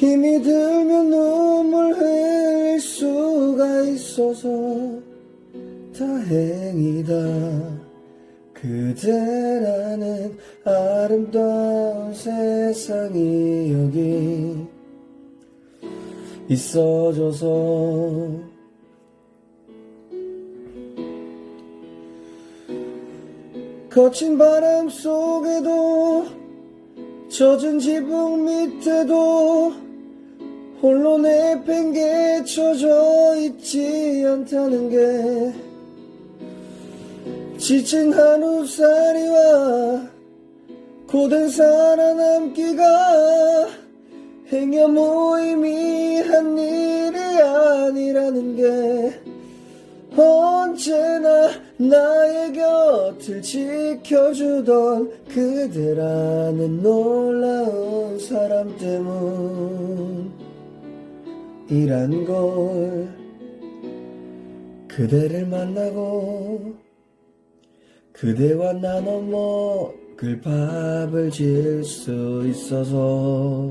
힘이 들면 눈물 흘릴 수가 있어서 다행이다. 그대라는 아름다운 세상이 여기 있어줘서 거친 바람 속에도 젖은 지붕 밑에도 홀로 내팽개쳐져 있지 않다는 게 지친 한우살이와 고된 살아남기가 행여 무의미한 일이 아니라는 게 언제나 나의 곁을 지켜주던 그대라는 놀라운 사람 때문 이란 걸 그대를 만나고 그대와 나눠 먹을 밥을 지을 수 있어서